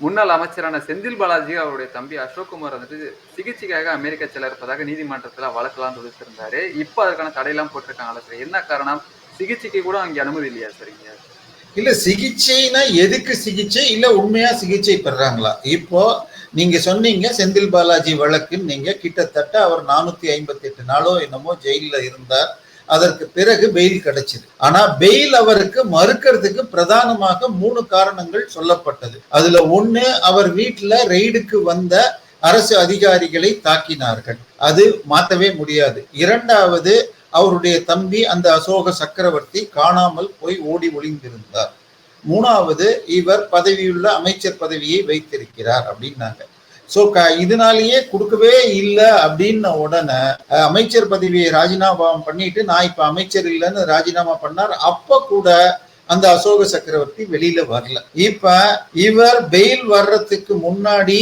முன்னாள் அமைச்சரான செந்தில் பாலாஜி அவருடைய தம்பி அசோக்குமார் வந்துட்டு சிகிச்சைக்காக அமெரிக்கா செல்ல இருப்பதாக நீதிமன்றத்தில் வழக்கெல்லாம் தொடுத்திருந்தாரு. இப்போ அதுக்கான தடையெல்லாம் போட்டிருக்காங்களா சார். என்ன காரணம்? சிகிச்சைக்கு கூட அங்கே அனுமதி இல்லையா சரிங்க இல்ல சிகிச்சைனா எதுக்கு சிகிச்சை? இல்ல உண்மையா சிகிச்சை பெறாங்களா? இப்போ நீங்க சொன்னீங்க செந்தில் பாலாஜி வழக்குன்னு நீங்க கிட்டத்தட்ட அவர் நானூத்தி ஐம்பத்தி எட்டு நாளோ என்னமோ ஜெயில இருந்தார். அதற்கு பிறகு பெயில் கிடைச்சது. ஆனா பெயில் அவருக்கு மறுக்கிறதுக்கு பிரதானமாக மூணு காரணங்கள் சொல்லப்பட்டது. அதுல ஒண்ணு அவர் வீட்டுல ரெய்டுக்கு வந்த அரசு அதிகாரிகளை தாக்கினார்கள். அது மாற்றவே முடியாது. இரண்டாவது அவருடைய தம்பி அந்த அசோக சக்கரவர்த்தி காணாமல் போய் ஓடி ஒளிந்திருந்தார். மூணாவது இவர் பதவியுள்ள அமைச்சர் பதவியை வைத்திருக்கிறார் அப்படின்னாங்க. சோ க இதனாலேயே கொடுக்கவே இல்லை அப்படின்ன உடனே அமைச்சர் பதவியை ராஜினாமா பண்ணிட்டு நான் இப்ப அமைச்சர் இல்லைன்னு ராஜினாமா பண்ணார். அப்ப கூட அந்த அசோக சக்கரவர்த்தி வெளியில வரல. இப்ப இவர் பெயில் வர்றதுக்கு முன்னாடி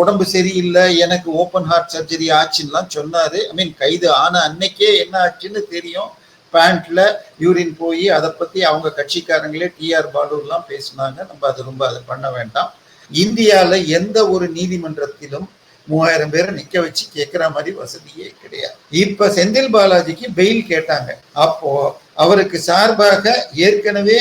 உடம்பு சரியில்லை எனக்கு ஓப்பன் ஹார்ட் சர்ஜரி ஆச்சுன்னுலாம் சொன்னாரு. ஐ மீன் கைது ஆன அன்னைக்கே என்ன ஆச்சுன்னு தெரியும். பேண்ட்ல யூரின் போய் அதை பத்தி அவங்க கட்சிக்காரங்களே டிஆர் பாலுலாம் பேசினாங்க. நம்ம அது ரொம்ப அதை பண்ண வேண்டாம். இந்தியாவில் எந்த ஒரு நீதிமன்றத்திலும் மூவாயிரம் பேரை நிக்க வச்சு கேட்கிற மாதிரி வசதியே கிடையாது. இப்ப செந்தில் பாலாஜிக்கு பெயில் கேட்டாங்க. அப்போ அவருக்கு சார்பாக ஏற்கனவே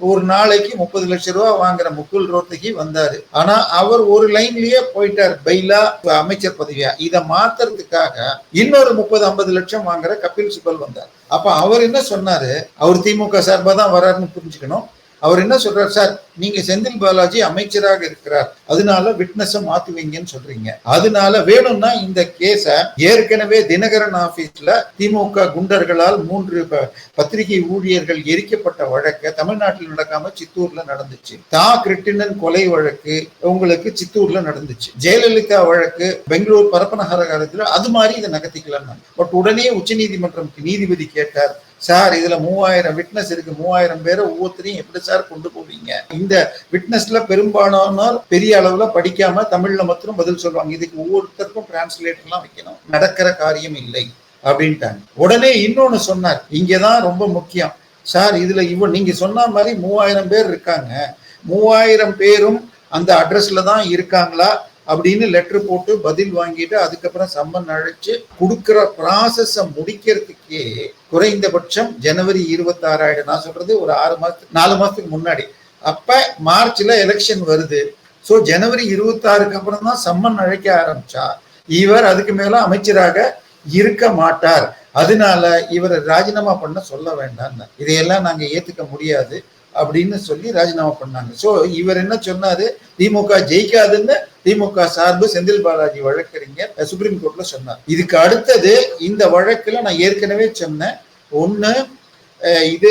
ஒரு நாளைக்கு முப்பது லட்சம் ரூபா வாங்குற முகுல் ரோத்தகி வந்தாரு. ஆனா அவர் ஒரு லைன்லயே போயிட்டார். பெயிலா அமைச்சர் பதவியா? இதை மாத்துறதுக்காக இன்னொரு முப்பது ஐம்பது லட்சம் வாங்குற கபில் சிபல் வந்தார். அப்ப அவர் என்ன சொன்னாரு? அவர் திமுக சார்பா தான் வராருன்னு புரிஞ்சுக்கணும். அவர் என்ன சொல்றார்? சார் நீங்க செந்தில் பாலாஜி அமைச்சராக இருக்கிறார். அதனால விட்னஸ மாத்துவீங்கன்னு சொல்றீங்க. அதனால வேணும்னா இந்த கேஸ ஏற்கனவே தினகரன் ஆபீஸ்ல திமுக குண்டர்களால் மூன்று ப- பத்திரிகை ஊழியர்கள் எரிக்கப்பட்ட வழக்கு தமிழ்நாட்டில் நடக்காம சித்தூர்ல நடந்துச்சு. தா. கிருட்டினன் கொலை வழக்கு உங்களுக்கு சித்தூர்ல நடந்துச்சு. ஜெயலலிதா வழக்கு பெங்களூர் பரப்பநகர காலத்துல அது மாதிரி இதை நகர்த்திக்கலாம் பட் உடனே உச்சநீதிமன்றம் நீதிபதி கேட்டார். சார் இதுல மூவாயிரம் விட்னஸ் இருக்கு. மூவாயிரம் பேரை ஒவ்வொருத்தரையும் எப்படி சார் கொண்டு போவீங்க? இந்த விட்னஸ்ல பெரும்பாலானோர் பெரிய அளவுல படிக்காம தமிழ்ல மாத்திரம் பதில் சொல்லுவாங்க. இதுக்கு ஒவ்வொருத்தருக்கும் டிரான்ஸ்லேட்டர்லாம் வைக்கணும். நடக்கிற காரியம் இல்லை. அப்படின்ட்டாங்க. உடனே இன்னொன்னு சொன்னார். இங்கதான் ரொம்ப முக்கியம். சார் இதுல இவ நீங்க சொன்ன மாதிரி மூவாயிரம் பேர் இருக்காங்க. மூவாயிரம் பேரும் அந்த அட்ரஸ்ல தான் இருக்காங்களா? அப்படின்னு லெட்டர் போட்டு பதில் வாங்கிட்டு அதுக்கப்புறம் சம்மன் அழைச்சு கொடுக்குற ப்ராசஸ முடிக்கிறதுக்கே குறைந்தபட்சம் ஜனவரி இருபத்தி ஆறாயிரம் நான் சொல்றது ஒரு ஆறு மாசத்துக்கு நாலு மாசத்துக்கு முன்னாடி. அப்ப மார்ச்ல எலெக்ஷன் வருது. ஸோ ஜனவரி இருபத்தி ஆறுக்கு அப்புறம் தான் சம்மன் அழைக்க ஆரம்பிச்சா இவர் அதுக்கு மேல அமைச்சராக இருக்க மாட்டார். அதனால இவரை ராஜினாமா பண்ண சொல்ல வேண்டாம் இதையெல்லாம் நாங்க ஏத்துக்க முடியாது. அப்படின்னு சொல்லி ராஜினாமா பண்ணாங்க. ஸோ இவர் என்ன சொன்னாரு? திமுக ஜெயிக்காதுன்னு திமுக சார்பு செந்தில் பாலாஜி வழக்கறிஞர் சுப்ரீம் கோர்ட்ல சொன்னார். இதுக்கு அடுத்தது இந்த வழக்குல நான் ஏற்கனவே சொன்னேன். ஒன்று இது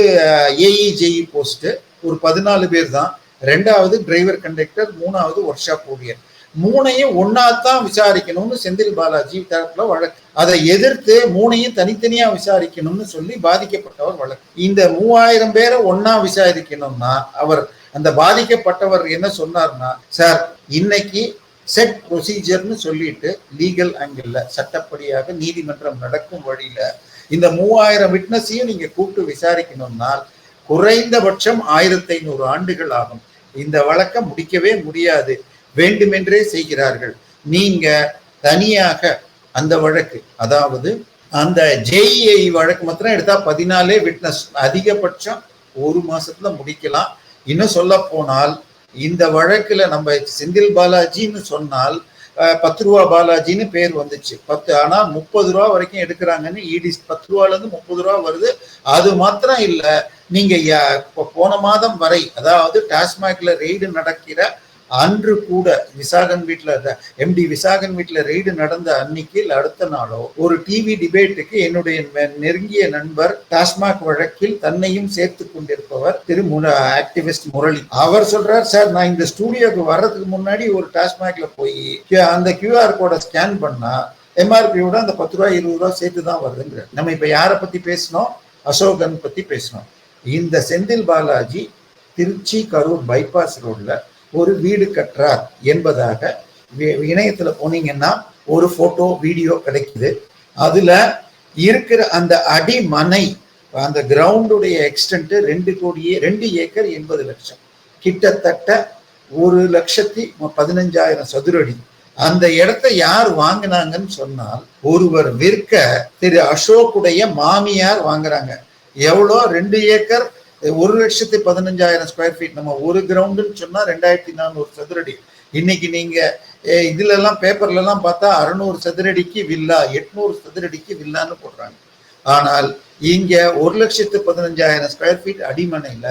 ஏஇஜேஇ போஸ்ட் ஒரு பதினாலு பேர் தான். ரெண்டாவது டிரைவர் கண்டக்டர் மூணாவது ஒர்க் ஷாப் ஊழியர். மூணையும் ஒன்னாத்தான் விசாரிக்கணும்னு செந்தில் பாலாஜி தரப்புல வழக்கு. அதை எதிர்த்து மூணையும் தனித்தனியா விசாரிக்கணும்னு சொல்லி பாதிக்கப்பட்டவர் வழக்கு. இந்த மூவாயிரம் பேரை ஒன்னா விசாரிக்கணும்னா அவர் அந்த பாதிக்கப்பட்டவர் என்ன சொன்னார்னா சார் இன்னைக்கு செட் ப்ரொசீஜர்னு சொல்லிட்டு லீகல் ஆங்கிள் சட்டப்படியாக நீதிமன்றம் நடக்கும் வழியில இந்த மூவாயிரம் விட்னஸையும் நீங்க கூப்பிட்டு விசாரிக்கணும்னால் குறைந்தபட்சம் ஆயிரத்தி ஐநூறு ஆண்டுகள் ஆகும். இந்த வழக்கம் முடிக்கவே முடியாது. வேண்டுமென்றே செய்கிறார்கள். நீங்க தனியாக அந்த வழக்கு அதாவது அந்த ஜேஇஐ வழக்கு மாத்திரம் எடுத்தா பதினாலே விட்னஸ் அதிகபட்சம் ஒரு மாசத்துல முடிக்கலாம். இன்னும் சொல்ல போனால் இந்த வழக்குல நம்ம செந்தில் பாலாஜின்னு சொன்னால் பத்து ரூபா பாலாஜின்னு பேர் வந்துச்சு. பத்து ஆனா முப்பது ரூபா வரைக்கும் எடுக்கிறாங்கன்னு இடி பத்து ரூபால இருந்து முப்பது ரூபா வருது. அது மாத்திரம் இல்ல நீங்க போன மாதம் வரை அதாவது டாஸ்மாக்ல ரெய்டு நடக்கிற அன்று கூட விசாகன் வீட்டில் எம்டி விசாகன் வீட்டில் ரெய்டு நடந்த அன்னைக்கு இல்லை அடுத்த நாளோ ஒரு டிவி டிபேட்டுக்கு என்னுடைய நெ- நெருங்கிய நண்பர் டாஸ்மாக் வழக்கில் தன்னையும் சேர்த்து கொண்டிருப்பவர் திரு ஆக்டிவிஸ்ட் முரளி. அவர் சொல்றார் சார் நான் இந்த ஸ்டூடியோக்கு வர்றதுக்கு முன்னாடி ஒரு டாஸ்மாக்ல போய் அந்த கியூஆர் கோடை ஸ்கேன் பண்ணா எம்ஆர்பியோட அந்த பத்து ரூபா இருபது ரூபா சேர்த்து தான் வருதுங்கிற நம்ம இப்போ யாரை பத்தி பேசினோம்? அசோகன் பத்தி பேசினோம். இந்த செந்தில் பாலாஜி திருச்சி கரூர் பைபாஸ் ரோட்ல ஒரு வீடு கட்டுறார் என்பதாக இணையத்தில் இணையத்துல போனீங்கன்னா ஒரு போட்டோ வீடியோ கிடைக்குது. அதுல இருக்கிற அந்த அடிமனை அந்த கிரவுண்டுடைய எக்ஸ்டென்ட் ரெண்டு கோடியே ரெண்டு ஏக்கர் எண்பது லட்சம். கிட்டத்தட்ட ஒரு லட்சத்தி பதினஞ்சாயிரம் சதுரடி. அந்த இடத்தை யார் வாங்கினாங்கன்னு சொன்னால் ஒருவர் விற்க திரு அசோக்குடைய மாமியார் வாங்குறாங்க. எவ்வளோ? ரெண்டு ஏக்கர் ஒரு லட்சத்தி பதினஞ்சாயிரம் ஸ்கொயர் ஃபீட் நம்ம ஒரு கிரவுண்டுன்னு சொன்னால் ரெண்டாயிரத்தி நானூறு சதுரடி. இன்னைக்கு நீங்கள் இதுலலாம் பேப்பர்லலாம் பார்த்தா அறுநூறு சதுரடிக்கு வில்லா எட்நூறு சதுரடிக்கு வில்லான்னு போடுறாங்க. ஆனால் இங்கே ஒரு லட்சத்து பதினஞ்சாயிரம் ஸ்கொயர் ஃபீட் அடிமனையில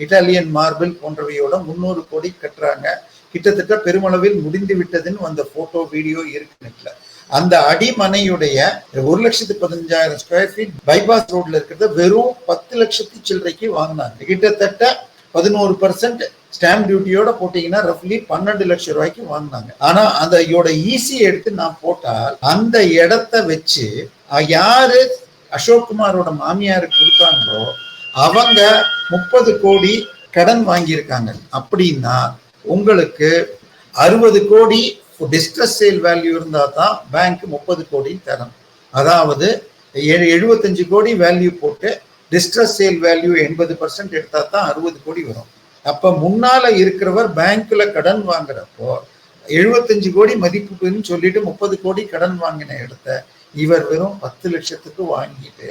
இட்டாலியன் மார்பிள் போன்றவையோட முந்நூறு கோடி கட்டுறாங்க. கிட்டத்தட்ட பெருமளவில் முடிந்து விட்டதுன்னு அந்த ஃபோட்டோ வீடியோ இருக்கு நெட்ல. அந்த அடிமனையுடைய ஒரு லட்சத்து பதினஞ்சாயிரம் ஸ்கொயர் ஃபீட் பைபாஸ் ரோட்ல இருக்கிறத வெறும் பத்து லட்சத்து சில்லறைக்கு வாங்கினாங்க. கிட்டத்தட்ட பதினோரு பர்சன்ட் ஸ்டாம்ப் டியூட்டியோட போட்டீங்கன்னா ரஃப்லி பன்னெண்டு லட்சம் ரூபாய்க்கு வாங்கினாங்க. ஆனா அந்த இதோட ஈஸி எடுத்து நான் போட்டால் அந்த இடத்த வச்சு அஹ், யாரு அசோக்குமாரோட மாமியாருக்கு கொடுத்தாங்களோ அவங்க முப்பது கோடி கடன் வாங்கியிருக்காங்க. அப்படின்னா உங்களுக்கு அறுபது கோடி டிஸ்ட்ரஸ் சேல் வேல்யூ இருந்தால் தான் பேங்க் முப்பது கோடி தரும். அதாவது எழுபத்தஞ்சு கோடி வேல்யூ போட்டு டிஸ்ட்ரஸ் சேல் வேல்யூ எண்பது பர்சன்ட் எடுத்தால் தான் அறுபது கோடி வரும். அப்போ முன்னால் இருக்கிறவர் பேங்க்கில் கடன் வாங்குறப்போ எழுபத்தஞ்சு கோடி மதிப்புன்னு சொல்லிட்டு முப்பது கோடி கடன் வாங்கின இடத்த இவர் வெறும் பத்து லட்சத்துக்கு வாங்கிட்டு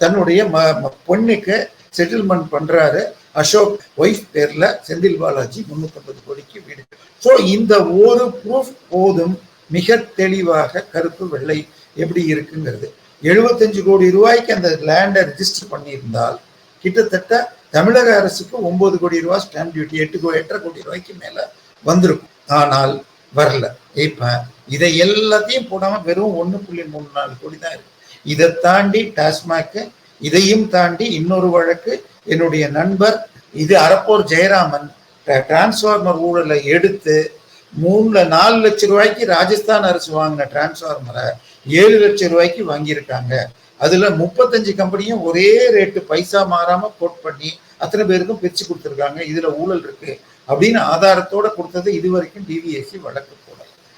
தன்னுடைய ம பொண்ணுக்கு செட்டில்மெண்ட் பண்ணுறாரு அசோக் ஒய்ஃப் பேர்ல செந்தில் பாலாஜி முன்னூத்தி கோடிக்கு வீடு. ஸோ இந்த ஒரு ப்ரூஃப் போதும் மிக தெளிவாக கருப்பு வெள்ளை எப்படி இருக்குங்கிறது. எழுபத்தஞ்சு கோடி ரூபாய்க்கு அந்த லேண்டை ரிஜிஸ்டர் பண்ணியிருந்தால் கிட்டத்தட்ட தமிழக அரசுக்கு ஒன்பது கோடி ரூபாய் ஸ்டாம்ப் டியூட்டி எட்டு கோ எட்டரை கோடி ரூபாய்க்கு மேல வந்திருக்கும். ஆனால் வரல. இப்ப இதை எல்லாத்தையும் போடாம வெறும் ஒன்று புள்ளி மூணு நாலு கோடி தான் இருக்கு. இதை தாண்டி டாஸ்மாக் இதையும் தாண்டி இன்னொரு வழக்கு என்னுடைய நண்பர் இது அரப்போர் ஜெயராமன். டிரான்ஸ்ஃபார்மர் ஊழலை எடுத்து மூணுல நாலு லட்சம் ரூபாய்க்கு ராஜஸ்தான் அரசு வாங்கின டிரான்ஸ்ஃபார்மரை ஏழு லட்சம் ரூபாய்க்கு வாங்கியிருக்காங்க. அதுல முப்பத்தஞ்சு கம்பெனியும் ஒரே ரேட்டு பைசா மாறாம கோட் பண்ணி அத்தனை பேருக்கும் பிரிச்சு கொடுத்துருக்காங்க. இதுல ஊழல் இருக்கு அப்படின்னு ஆதாரத்தோட கொடுத்தது இது வரைக்கும் டிவிஎஸ்சி வழக்கு.